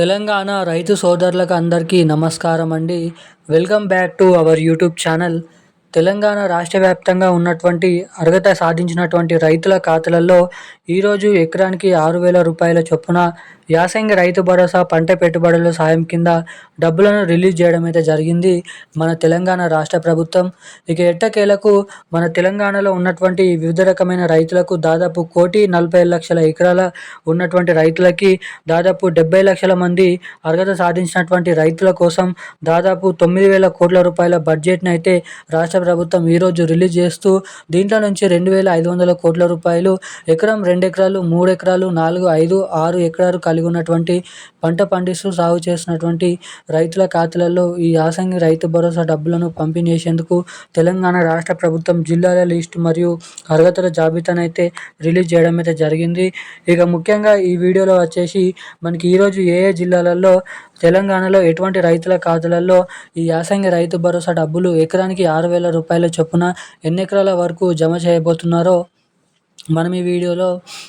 తెలంగాణ రైతు సోదరులకు అందరికీ నమస్కారం అండి. Welcome back to our YouTube channel. Telangana రాష్ట్ర వ్యాప్తంగా ఉన్నటువంటి అర్హత సాధించినటువంటి రైతుల ఖాతాలలో ఈరోజు ఎకరానికి ఆరు వేల రూపాయల చొప్పున యాసంగి రైతు భరోసా పంట పెట్టుబడుల సాయం కింద డబ్బులను రిలీజ్ చేయడం అయితే జరిగింది. మన తెలంగాణ రాష్ట్ర ప్రభుత్వం ఇక ఎట్టకేలకు మన తెలంగాణలో ఉన్నటువంటి వివిధ రకమైన రైతులకు దాదాపు కోటి నలభై లక్షల ఎకరాల ఉన్నటువంటి రైతులకి దాదాపు డెబ్బై లక్షల మంది అర్హత సాధించినటువంటి రైతుల కోసం దాదాపు తొమ్మిది వేల కోట్ల రూపాయల బడ్జెట్ని అయితే రాష్ట్ర ప్రభుత్వం ఈరోజు రిలీజ్ చేస్తూ దీంట్లో నుంచి రెండు వేల ఐదు వందల కోట్ల రూపాయలు ఎకరం రెండు రెండు ఎకరాలు మూడు ఎకరాలు నాలుగు ఐదు ఆరు ఎకరాలు కలిగి ఉన్నటువంటి పంట పండిస్తూ సాగు చేసినటువంటి రైతుల ఖాతాలలో ఈ యాసంగి రైతు భరోసా డబ్బులను పంపిణీ చేసేందుకు తెలంగాణ రాష్ట్ర ప్రభుత్వం జిల్లాల లిస్ట్ మరియు అర్హతల జాబితాను అయితే రిలీజ్ చేయడం అయితే జరిగింది. ఇక ముఖ్యంగా ఈ వీడియోలో వచ్చేసి మనకి ఈరోజు ఏ ఏ జిల్లాలలో తెలంగాణలో ఎటువంటి రైతుల ఖాతాలలో ఈ యాసంగి రైతు భరోసా డబ్బులు ఎకరానికి ఆరు వేల రూపాయల చొప్పున ఎన్ని ఎకరాల వరకు జమ చేయబోతున్నారో మనం ఈ వీడియోలో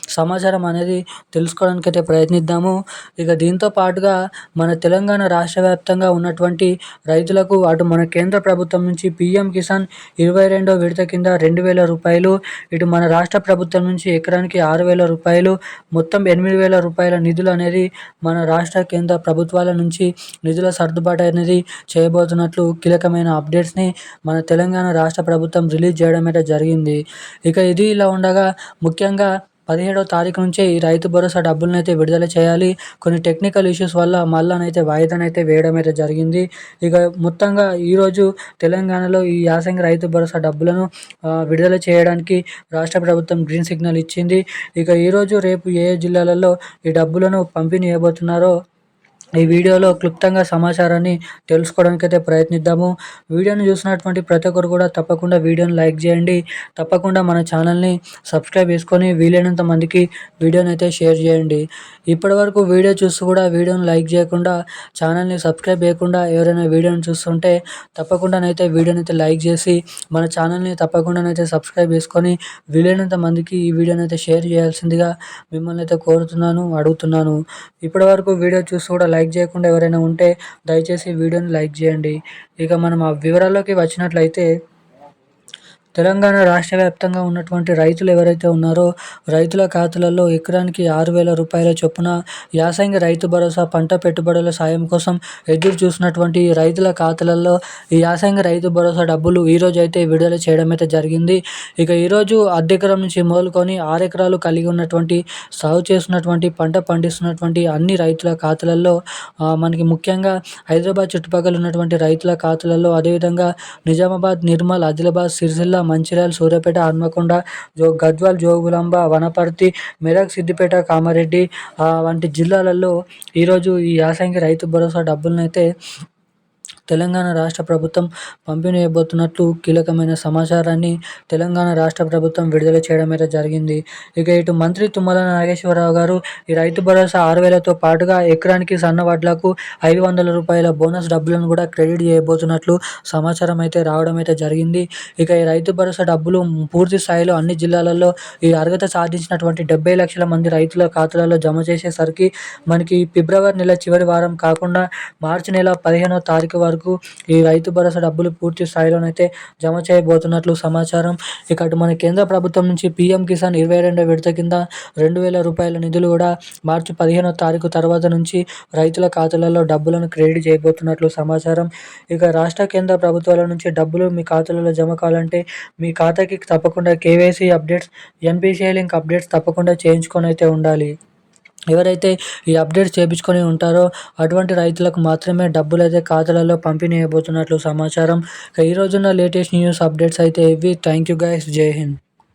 సమాచారం అనేది తెలుసుకోవడానికి అయితే ప్రయత్నిద్దాము. ఇక దీంతో పాటుగా మన తెలంగాణ రాష్ట్ర వ్యాప్తంగా ఉన్నటువంటి రైతులకు అటు మన కేంద్ర ప్రభుత్వం నుంచి పిఎం కిసాన్ ఇరవై రెండో విడత కింద రెండు వేల రూపాయలు ఇటు మన రాష్ట్ర ప్రభుత్వం నుంచి ఎకరానికి ఆరు వేల రూపాయలు మొత్తం ఎనిమిది వేల రూపాయల నిధులు అనేది మన రాష్ట్ర కేంద్ర ప్రభుత్వాల నుంచి నిధుల సర్దుబాటు అనేది చేయబోతున్నట్లు కీలకమైన అప్డేట్స్ని మన తెలంగాణ రాష్ట్ర ప్రభుత్వం రిలీజ్ చేయడం అయితే జరిగింది. ఇక ఇది ఇలా ఉండగా ముఖ్యంగా పదిహేడవ తారీఖు నుంచే ఈ రైతు భరోసా డబ్బులను అయితే విడుదల చేయాలి. కొన్ని టెక్నికల్ ఇష్యూస్ వల్ల మళ్ళానైతే వాయిదానైతే వేయడం అయితే జరిగింది. ఇక మొత్తంగా ఈరోజు తెలంగాణలో ఈ యాసంగి రైతు భరోసా డబ్బులను విడుదల చేయడానికి రాష్ట్ర ప్రభుత్వం గ్రీన్ సిగ్నల్ ఇచ్చింది. ఇక ఈరోజు రేపు ఏ జిల్లాలలో ఈ డబ్బులను పంపిణీ చేయబోతున్నారో ఈ వీడియోలో క్లుప్తంగా సమాచారాన్ని తెలుసుకోవడానికి అయితే ప్రయత్నిద్దాము. వీడియోని చూసినటువంటి ప్రతి ఒక్కరు కూడా తప్పకుండా వీడియోని లైక్ చేయండి. తప్పకుండా మన ఛానల్ని సబ్స్క్రైబ్ చేసుకొని వీలైనంత మందికి వీడియోని అయితే షేర్ చేయండి. ఇప్పటివరకు వీడియో చూస్తూ కూడా వీడియోని లైక్ చేయకుండా ఛానల్ని సబ్స్క్రైబ్ చేయకుండా ఎవరైనా వీడియోని చూస్తుంటే తప్పకుండానైతే వీడియోని అయితే లైక్ చేసి మన ఛానల్ని తప్పకుండానైతే సబ్స్క్రైబ్ చేసుకొని వీలైనంత మందికి ఈ వీడియోని అయితే షేర్ చేయాల్సిందిగా మిమ్మల్ని అయితే కోరుతున్నాను అడుగుతున్నాను. ఇప్పటివరకు వీడియో చూస్తూ కూడా లైక్ లైక్ చేయకుండా ఎవరైనా ఉంటే దయచేసి వీడియోని లైక్ చేయండి. ఇక మనం ఆ వివరాల్లోకి వచ్చినట్లయితే తెలంగాణ రాష్ట్ర వ్యాప్తంగా ఉన్నటువంటి రైతులు ఎవరైతే ఉన్నారో రైతుల ఖాతాలలో ఎకరానికి ఆరు వేల రూపాయల చొప్పున యాసంగి రైతు భరోసా పంట పెట్టుబడుల సాయం కోసం ఎదురు చూసినటువంటి రైతుల ఖాతాలలో ఈ యాసంగి రైతు భరోసా డబ్బులు ఈరోజు అయితే విడుదల చేయడం అయితే జరిగింది. ఇక ఈరోజు అర్ధెకరం నుంచి మొదలుకొని ఆరు ఎకరాలు కలిగి ఉన్నటువంటి సాగు చేస్తున్నటువంటి పంట పండిస్తున్నటువంటి అన్ని రైతుల ఖాతాలలో మనకి ముఖ్యంగా హైదరాబాద్ చుట్టుపక్కల ఉన్నటువంటి రైతుల ఖాతాలలో అదేవిధంగా నిజామాబాద్ నిర్మల్ ఆదిలాబాద్ సిరిసిల్ల మంచిర్యాల సూర్యాపేట హన్మకొండ జో గద్వాల్ జోగులాంబ వనపర్తి మెదక్ సిద్దిపేట కామారెడ్డి వంటి జిల్లాలలో ఈరోజు ఈ యాసంగి రైతు భరోసా డబ్బులను అయితే తెలంగాణ రాష్ట్ర ప్రభుత్వం పంపిణీ చేయబోతున్నట్లు కీలకమైన సమాచారాన్ని తెలంగాణ రాష్ట్ర ప్రభుత్వం విడుదల చేయడం అయితే జరిగింది. ఇక ఇటు మంత్రి తుమ్మల నాగేశ్వరరావు గారు ఈ రైతు భరోసా ఆరు వేలతో పాటుగా ఎకరానికి సన్న వడ్లకు ఐదు వందల రూపాయల బోనస్ డబ్బులను కూడా క్రెడిట్ చేయబోతున్నట్లు సమాచారం అయితే రావడం అయితే జరిగింది. ఇక ఈ రైతు భరోసా డబ్బులు పూర్తి స్థాయిలో అన్ని జిల్లాలలో ఈ అర్హత సాధించినటువంటి డెబ్బై లక్షల మంది రైతుల ఖాతాలలో జమ చేసేసరికి మనకి ఫిబ్రవరి నెల చివరి వారం కాకుండా మార్చి నెల పదిహేనో తారీఖు వరకు వరకు ఈ రైతు భరోసా డబ్బులు పూర్తి స్థాయిలోనైతే జమ చేయబోతున్నట్లు సమాచారం. ఇక మన కేంద్ర ప్రభుత్వం నుంచి పీఎం కిసాన్ ఇరవై రెండో విడత కింద రెండు వేల రూపాయల నిధులు కూడా మార్చి పదిహేనో తారీఖు తర్వాత నుంచి రైతుల ఖాతాలలో డబ్బులను క్రెడిట్ చేయబోతున్నట్లు సమాచారం. ఇక రాష్ట్ర కేంద్ర ప్రభుత్వాల నుంచి డబ్బులు మీ ఖాతాలలో జమ కావాలంటే మీ ఖాతాకి తప్పకుండా KYC updates NPCI link updates తప్పకుండా చేయించుకొని అయితే ఉండాలి. ఎవరైతే ఈ అప్డేట్స్ చేయించుకొని ఉంటారో అటువంటి రైతులకు మాత్రమే డబ్బులు అయితే ఖాతాలలో పంపిణీ అయిపోతున్నట్లు సమాచారం. ఈ రోజున లేటెస్ట్ న్యూస్ అప్డేట్స్ అయితే ఇవి. Thank you guys. Jai Hind.